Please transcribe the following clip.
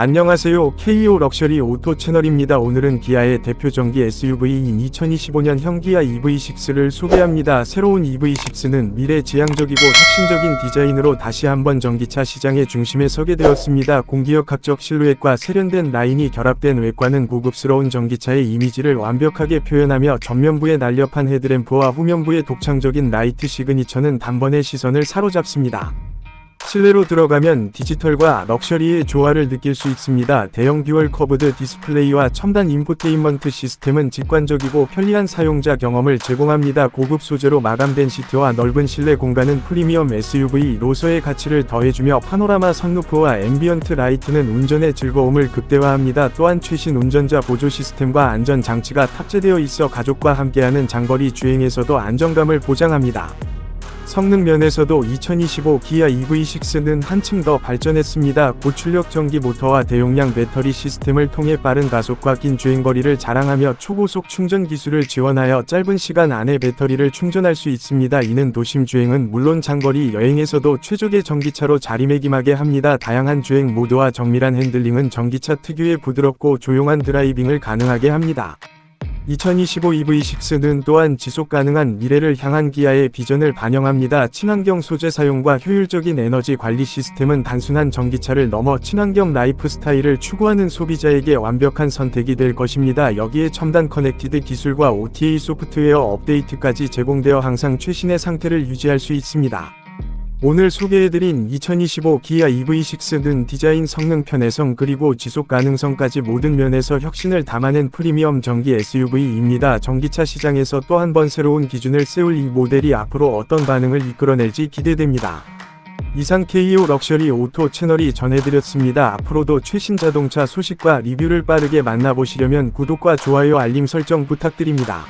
안녕하세요. KO 럭셔리 오토 채널입니다. 오늘은 기아의 대표 전기 SUV인 2025년 형 기아 EV6를 소개합니다. 새로운 EV6는 미래 지향적이고 혁신적인 디자인으로 다시 한번 전기차 시장의 중심에 서게 되었습니다. 공기역학적 실루엣과 세련된 라인이 결합된 외관은 고급스러운 전기차의 이미지를 완벽하게 표현하며 전면부의 날렵한 헤드램프와 후면부의 독창적인 라이트 시그니처는 단번에 시선을 사로잡습니다. 실내로 들어가면 디지털과 럭셔리의 조화를 느낄 수 있습니다. 대형 듀얼 커브드 디스플레이와 첨단 인포테인먼트 시스템은 직관적이고 편리한 사용자 경험을 제공합니다. 고급 소재로 마감된 시트와 넓은 실내 공간은 프리미엄 SUV로서의 가치를 더해주며 파노라마 선루프와 앰비언트 라이트는 운전의 즐거움을 극대화합니다. 또한 최신 운전자 보조 시스템과 안전 장치가 탑재되어 있어 가족과 함께하는 장거리 주행에서도 안정감을 보장합니다. 성능 면에서도 2025 기아 EV6는 한층 더 발전했습니다. 고출력 전기 모터와 대용량 배터리 시스템을 통해 빠른 가속과 긴 주행거리를 자랑하며 초고속 충전 기술을 지원하여 짧은 시간 안에 배터리를 충전할 수 있습니다. 이는 도심 주행은 물론 장거리 여행에서도 최적의 전기차로 자리매김하게 합니다. 다양한 주행 모드와 정밀한 핸들링은 전기차 특유의 부드럽고 조용한 드라이빙을 가능하게 합니다. 2025 EV6는 또한 지속 가능한 미래를 향한 기아의 비전을 반영합니다. 친환경 소재 사용과 효율적인 에너지 관리 시스템은 단순한 전기차를 넘어 친환경 라이프 스타일을 추구하는 소비자에게 완벽한 선택이 될 것입니다. 여기에 첨단 커넥티드 기술과 OTA 소프트웨어 업데이트까지 제공되어 항상 최신의 상태를 유지할 수 있습니다. 오늘 소개해드린 2025 기아 EV6는 디자인 성능 편의성 그리고 지속 가능성까지 모든 면에서 혁신을 담아낸 프리미엄 전기 SUV입니다. 전기차 시장에서 또 한 번 새로운 기준을 세울 이 모델이 앞으로 어떤 반응을 이끌어낼지 기대됩니다. 이상 KO 럭셔리 오토 채널이 전해드렸습니다. 앞으로도 최신 자동차 소식과 리뷰를 빠르게 만나보시려면 구독과 좋아요 알림 설정 부탁드립니다.